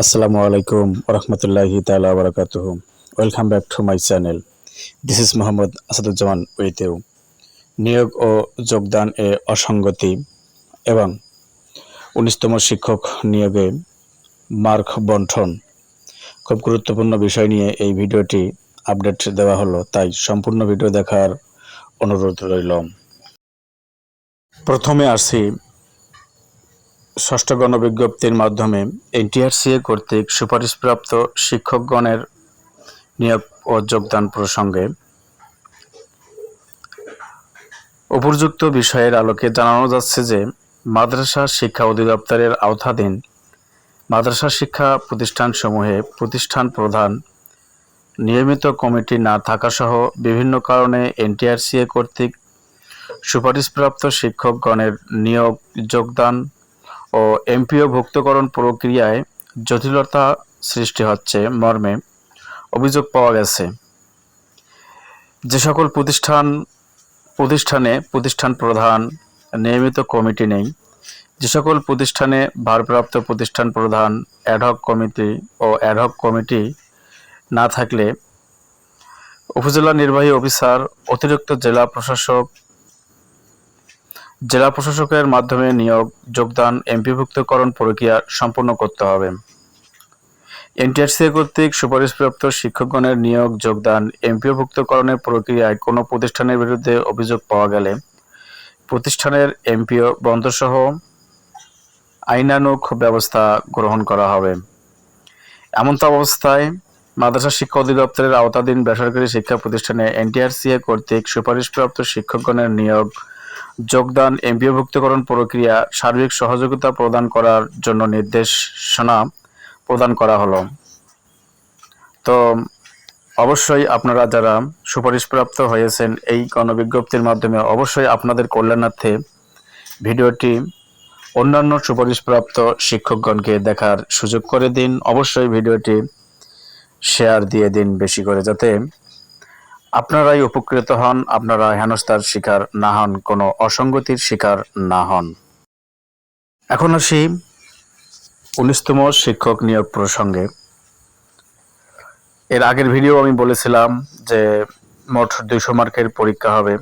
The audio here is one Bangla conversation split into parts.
আসসালামু আলাইকুম রহমতুল্লাহি তালা welcome back to my channel this is Mohammad Asaduzzaman উইতেউ নিয়োগ ও যোগদান এ অসঙ্গতি এবং উনিশতম শিক্ষক নিয়োগে মার্ক বন্ঠন খুব গুরুত্বপূর্ণ বিষয় নিয়ে এই ভিডিওটি আপডেট দেওয়া হলো, তাই সম্পূর্ণ ভিডিও দেখার অনুরোধ রইল। প্রথমে আসি ষষ্ঠ গণবিজ্ঞপ্তির মাধ্যমে এনটিআরসিএ কর্তৃক সুপারিশপ্রাপ্ত শিক্ষকগণের নিয়োগ ও যোগদান প্রসঙ্গে উপযুক্ত বিষয়ের আলোকে জানানো যাচ্ছে যে মাদ্রাসা শিক্ষা অধিদপ্তরের আওতাধীন মাদ্রাসা শিক্ষা প্রতিষ্ঠানসমূহে প্রতিষ্ঠান প্রধান, নিয়মিত কমিটি না থাকাসহ বিভিন্ন কারণে এনটিআরসিএ কর্তৃক সুপারিশপ্রাপ্ত শিক্ষকগণের নিয়োগ, যোগদান ও এমপিও ভুক্তকরণ প্রক্রিয়ায় জটিলতা সৃষ্টি হচ্ছে মর্মে। অভিযোগ পাওয়া গেছে। যে সকল প্রতিষ্ঠান, প্রতিষ্ঠানে প্রতিষ্ঠান প্রধান, নিয়মিত কমিটি নেই। যে সকল প্রতিষ্ঠানে ভারপ্রাপ্ত প্রতিষ্ঠান প্রধান অ্যাডহক কমিটি ও অ্যাডহক কমিটি না থাকলে, উপজেলা নির্বাহী অফিসার, অতিরিক্ত জেলা প্রশাসক জেলা প্রশাসকের মাধ্যমে নিয়োগ, যোগদান, এমপিভুক্তকরণ প্রক্রিয়া সম্পন্ন করতে হবে। এনটিআরসি কর্তৃক সুপারিশপ্রাপ্ত শিক্ষকগণের নিয়োগ, যোগদান এমপিওভুক্তকরণের প্রক্রিয়ায় কোনো প্রতিষ্ঠানের বিরুদ্ধে অভিযোগ পাওয়া গেলে প্রতিষ্ঠানের এমপিও বন্ধসহ আইনানুক ব্যবস্থা গ্রহণ করা হবে। এমন তো অবস্থায় মাদ্রাসা শিক্ষা অধিদপ্তরের আওতাধীন বেসরকারি শিক্ষা প্রতিষ্ঠানে এনটিআরসিএ কর্তৃক সুপারিশপ্রাপ্ত শিক্ষকগণের নিয়োগ যোগদান এমপিওভুক্তকরণ প্রক্রিয়া, সার্বিক সহযোগিতা প্রদান করার জন্য নির্দেশনা প্রদান করা হলো। তো অবশ্যই আপনারা যারা সুপারিশপ্রাপ্ত হয়েছেন এই গণবিজ্ঞপ্তির মাধ্যমে অবশ্যই আপনাদের কল্যাণার্থে ভিডিওটি অন্যান্য সুপারিশপ্রাপ্ত শিক্ষকগণকে দেখার সুযোগ করে দিন। অবশ্যই ভিডিওটি শেয়ার দিয়ে দিন বেশি করে, যাতে আপনারাই উপকৃত হন, আপনারা হেনস্থার শিকার না হন, কোনো অসঙ্গতির শিকার না হন। এখন আসি উনিশতম শিক্ষক নিয়োগ প্রসঙ্গে। এর আগের ভিডিও আমি বলেছিলাম যে মোট দুইশো মার্কের পরীক্ষা হবে।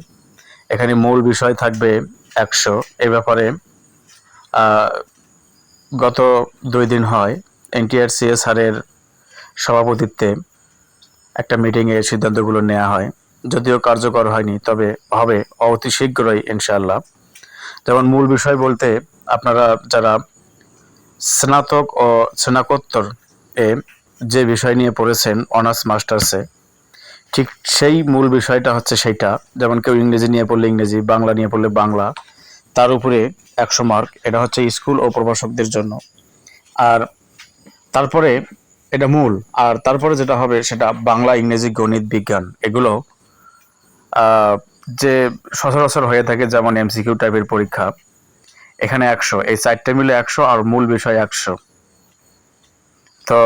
এখানে মূল বিষয় থাকবে একশো। এ ব্যাপারে গত দুই দিন হয়, এনটিআরসিএস স্যারের সভাপতিত্বে একটা মিটিংয়ে সিদ্ধান্তগুলো নেওয়া হয়। যদিও কার্যকর হয়নি, তবে হবে অতি শীঘ্রই ইনশাআল্লাহ। যেমন মূল বিষয় বলতে, আপনারা যারা স্নাতক ও স্নাতকোত্তর এ যে বিষয় নিয়ে পড়েছেন, অনার্স, মাস্টার্সে, ঠিক সেই মূল বিষয়টা হচ্ছে সেইটা। যেমন কেউ ইংরেজি নিয়ে পড়লে ইংরেজি, বাংলা নিয়ে পড়লে বাংলা। তার উপরে একশো মার্ক। এটা হচ্ছে স্কুল ও প্রভাষকদের জন্য। আর তারপরে এটা মূল। আর তারপরে যেটা হবে সেটা বাংলা, ইংরেজি, গণিত, বিজ্ঞান। এগুলো যে সচরাচর হয়ে থাকে যেমন এমসিকিউ টাইপের পরীক্ষা, এখানে একশো। এই চারটে মিলে একশো আর মূল বিষয় একশো। তো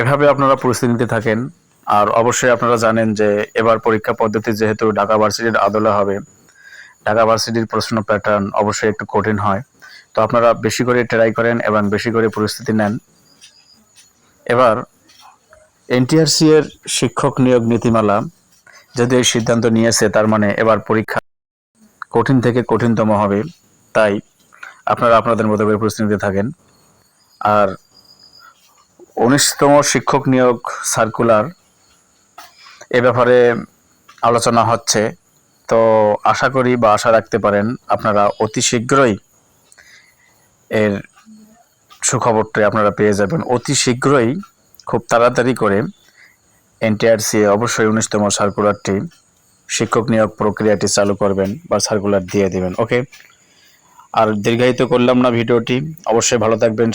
এভাবে আপনারা প্রস্তুতি থাকেন। আর অবশ্যই আপনারা জানেন যে এবার পরীক্ষা পদ্ধতি যেহেতু ঢাকা ভার্সিটির আদলে হবে, ঢাকা ভার্সিটির প্রশ্ন প্যাটার্ন অবশ্যই একটু কঠিন হয়। তো আপনারা বেশি করে ট্রাই করেন এবং বেশি করে প্রস্তুতি নেন। এবার এনটিআরসি এর শিক্ষক নিয়োগ নীতিমালা যদি এই সিদ্ধান্ত নিয়েছে, তার মানে এবার পরীক্ষা কঠিন থেকে কঠিনতম হবে। তাই আপনারা আপনাদের মতো করে প্রস্তুতি থাকেন। আর উনিশতম শিক্ষক নিয়োগ সার্কুলার এ ব্যাপারে আলোচনা হচ্ছে। তো আশা করি বা আশা রাখতে পারেন আপনারা অতি শীঘ্রই এর সুখবরটি আপনারা পেয়ে যাবেন অতি শীঘ্রই খুব তাড়াতাড়ি করে এনটিআরসি অবশ্যই উনিশতম সার্কুলারটি শিক্ষক নিয়োগ প্রক্রিয়াটি চালু করবেন বা সার্কুলার দিয়ে দেবেন, ওকে? আর দীর্ঘায়িত করলাম না ভিডিওটি, অবশ্যই ভালো থাকবেন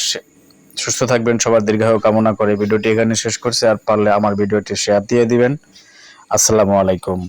সুস্থ থাকবেন, সবার দীর্ঘায়ু কামনা করে ভিডিওটি এখানে শেষ করছে, আর পারলে আমার ভিডিওটি শেয়ার দিয়ে দিবেন। আসসালামু আলাইকুম।